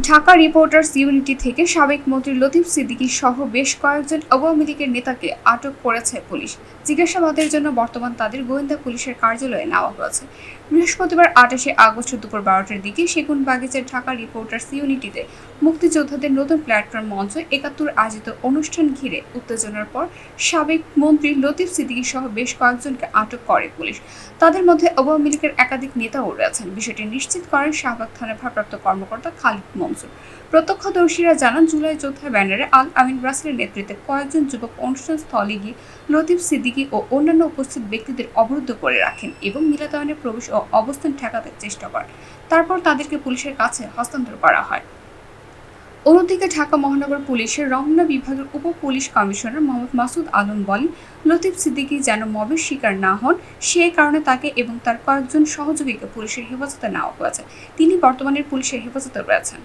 Dhaka reporters unity থেকে সাবেক মন্ত্রী লতিফ সিদ্দিকী সহ বেশ কয়েকজন আওয়ামী লীগের নেতাকে আটক করেছে পুলিশ। জিজ্ঞাসাবাদের জন্য বর্তমান তাদের গোয়েন্দা পুলিশের কার্যালয়ে নেওয়া হয়েছে। বৃহস্পতিবার আঠাশে আগস্ট দুপুর বারোটার দিকে সেগুন বাগিচার ঢাকা রিপোর্টার্স ইউনিটিতে মুক্তিযোদ্ধাদের নতুন প্ল্যাটফর্ম মঞ্চ একাত্তর আয়োজিত অনুষ্ঠান ঘিরে উত্তেজনার পর সাবেক মন্ত্রী লতিফ সিদ্দিকী সহ বেশ কয়েকজনকে আটক করে পুলিশ। তাদের মধ্যে আওয়ামী লীগের একাধিক নেতাও রয়েছেন। বিষয়টি নিশ্চিত করেন শাহবাগ থানার ভারপ্রাপ্ত কর্মকর্তা খালিদ মনসুর প্রত্যক্ষদর্শীরা জানান, জুলাই যোদ্ধার ব্যানারে আল আমিন রাসেলের নেতৃত্বে কয়েকজন যুবক অনুষ্ঠানস্থলে গিয়ে লতিফ সিদ্দিকী ও অন্যান্য উপস্থিত ব্যক্তিদের অবরুদ্ধ করে রাখেন এবং মিলাতায়নের প্রবেশ ও অবস্থান ঠেকাতে চেষ্টা করেন। তারপর তাদেরকে পুলিশের কাছে হস্তান্তর করা হয়। অন্যদিকে ঢাকা মহানগর পুলিশের রমনা বিভাগের উপ পুলিশ কমিশনার মোহাম্মদ মাসুদ আলম বলেন, লতিফ সিদ্দিকী যেন মবের শিকার না হন, সে কারণে তাকে এবং তার কয়েকজন সহযোগীকে পুলিশের হেফাজতে নেওয়া হয়েছে। তিনি বর্তমানে পুলিশের হেফাজতে রয়েছেন।